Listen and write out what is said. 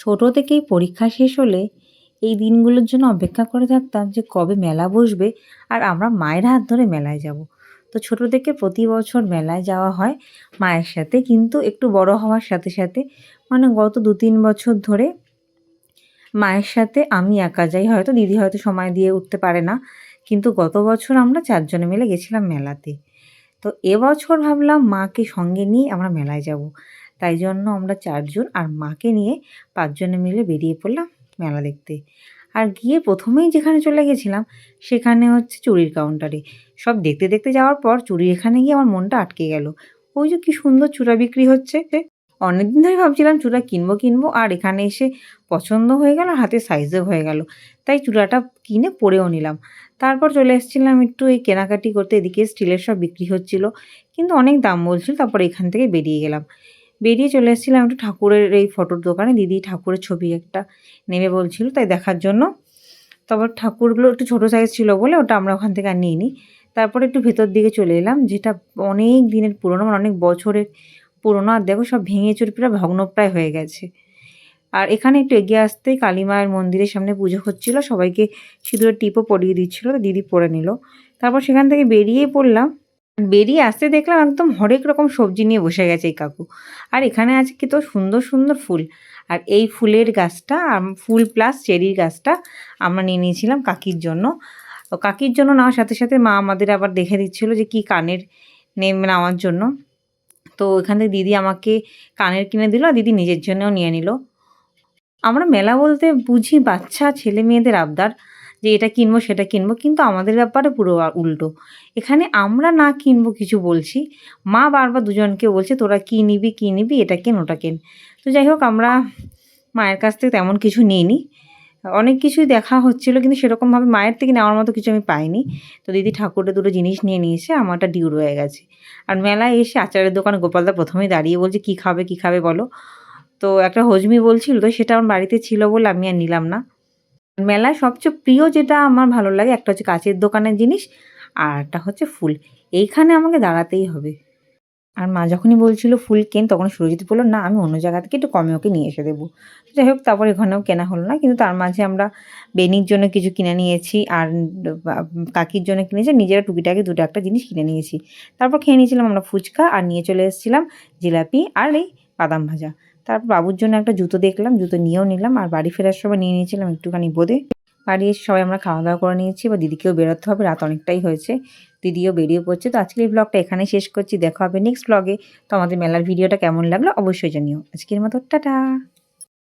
ছোটো থেকেই পরীক্ষা শেষ হলে এই দিনগুলোর জন্য অপেক্ষা করে থাকতাম যে কবে মেলা বসবে আর আমরা মায়ের হাত ধরে মেলায় যাব। তো ছোটো থেকে প্রতি বছর মেলায় যাওয়া হয় মায়ের সাথে, কিন্তু একটু বড় হওয়ার সাথে সাথে মানে গত দু তিন বছর ধরে মায়ের সাথে আমি একা যাই। হয়তো দিদি হয়তো সময় দিয়ে উঠতে পারে না, কিন্তু গত বছর আমরা চারজনে মিলে গেছিলাম মেলাতে। তো এবছর ভাবলাম মাকে সঙ্গে নিয়ে আমরা মেলায় যাব। তাই জন্য আমরা চারজন আর মাকে নিয়ে পাঁচজনে মিলে বেরিয়ে পড়লাম মেলা দেখতে। আর গিয়ে প্রথমেই যেখানে চলে গেছিলাম সেখানে হচ্ছে চুড়ির কাউন্টারে সব দেখতে দেখতে যাওয়ার পর চুড়ির এখানে গিয়ে আমার মনটা আটকে গেল। ওই যে কী সুন্দর চূড়া বিক্রি হচ্ছে। অনেকদিন ধরে ভাবছিলাম চূড়া কিনবো কিনবো, আর এখানে এসে পছন্দ হয়ে গেল, হাতে সাইজও হয়ে গেল। তাই চূড়াটা কিনে পরেও নিলাম। তারপর চলে এসেছিলাম একটু এই কেনাকাটি করতে। এদিকে স্টিলের সব বিক্রি হচ্ছিল। কিন্তু অনেক দাম বলছিল, তারপর এখান থেকে বেরিয়ে গেলাম। বেরিয়ে চলে এসেছিলাম একটু ঠাকুরের এই ফটোর দোকানে। দিদি ঠাকুরের ছবি একটা নেবে বলছিল, তাই দেখার জন্য। তারপর ঠাকুরগুলো একটু ছোটো সাইজ ছিল বলে ওটা আমরা ওখান থেকে আর নিই তারপরে একটু ভেতর দিকে চলে এলাম, যেটা অনেক দিনের পুরনো মানে অনেক বছরের পুরোনো। আর দেখো সব ভেঙে চুরে প্রায় ভগ্নপ্রায় হয়ে গেছে। আর এখানে একটু এগিয়ে আসতেই কালী মায়ের মন্দিরের সামনে পুজো হচ্ছিল। সবাইকে সিঁদুরের টিপও পরিয়ে দিচ্ছিল দিদি পরে নিল। তারপর সেখান থেকে বেরিয়ে পড়লাম। বেরিয়ে আসতে দেখলাম একদম হরেক রকম সবজি নিয়ে বসে গেছে এই কাকু। আর এখানে আছে কি তো সুন্দর সুন্দর ফুল। আর এই ফুলের গাছটা ফুল প্লাস চেরির গাছটা আমরা নিয়ে নিয়েছিলাম কাকির জন্য। কাকির জন্য নেওয়ার সাথে সাথে মা আমাদের আবার দেখে দিচ্ছিল যে কি কানের নেম নেওয়ার জন্য। তো এখান থেকে দিদি আমাকে কানের কিনে দিল আর দিদি নিজের জন্যও নিয়ে নিল। আমরা মেলা বলতে বুঝি বাচ্চা, ছেলে মেয়েদের আবদার। যে এটা কিনবো, সেটা কিনবো, কিন্তু আমাদের ব্যাপারে পুরো উল্টো। এখানে আমরা না কিনবো কিছু বলছি, মা বারবার দুজনকে বলছে, তোরা কী নিবি কী নিবি, এটা কেন, ওটা কেন? তো যাই হোক, আমরা মায়ের কাছ থেকে তেমন কিছু নিইনি। অনেক কিছুই দেখা হচ্ছিল, কিন্তু সেরকমভাবে মায়ের থেকে নেওয়ার মতো কিছু আমি পাইনি। তো দিদি ঠাকুরের দুটো জিনিস নিয়ে নিয়েছে, আমারটা ডিউ রয়ে গেছে। আর মেলায় এসে আচারের দোকানে গোপালদা প্রথমেই দাঁড়িয়ে বলছে, কী খাবে কী খাবে বলো? তো একটা হজমি বলছিল, তো সেটা আমার বাড়িতে ছিল বলে আমি আর নিলাম না। মেলায় সবচেয়ে প্রিয় যেটা আমার ভালো লাগে, একটা হচ্ছে কাচের দোকানের জিনিস আর একটা হচ্ছে ফুল। এইখানে আমাকে দাঁড়াতেই হবে। আর মা যখনই বলছিল ফুল কেন তখন সুরজিৎ বলল, না, আমি অন্য জায়গা থেকে একটু কমে ওকে নিয়ে এসে দেবো। যাই হোক, তারপর এখানেও কেনা হলো না, কিন্তু তার মাঝে আমরা বেনির জন্য কিছু কিনে নিয়েছি আর কাকির জন্য কিনেছি, নিজেরা টুকিটাকি দুটো একটা জিনিস কিনে নিয়েছি। তারপর খেয়ে নিয়েছিলাম আমরা ফুচকা আর নিয়ে চলে এসেছিলাম জিলাপি আর এই বাদাম ভাজা। তারপর বাবুর জন্য একটা জুতো দেখলাম, জুতো নিয়েও নিলাম আর বাড়ি ফেরার সময় নিয়ে নিয়েছিলাম একটুখানি বোঁদে। বাড়ি এসে সবাই আমরা খাওয়া দাওয়া করে নিয়েছি বা দিদিকেও বেরোতে হবে, রাত অনেকটাই হয়েছে। দিদিও বেরিয়ে পড়ছে, তো আজকের এই ব্লগটা এখানেই শেষ করছি, দেখা হবে নেক্সট ব্লগে তো আমাদের মেলার ভিডিওটা কেমন লাগল অবশ্যই জানিও। আজকের মতো, টাটা!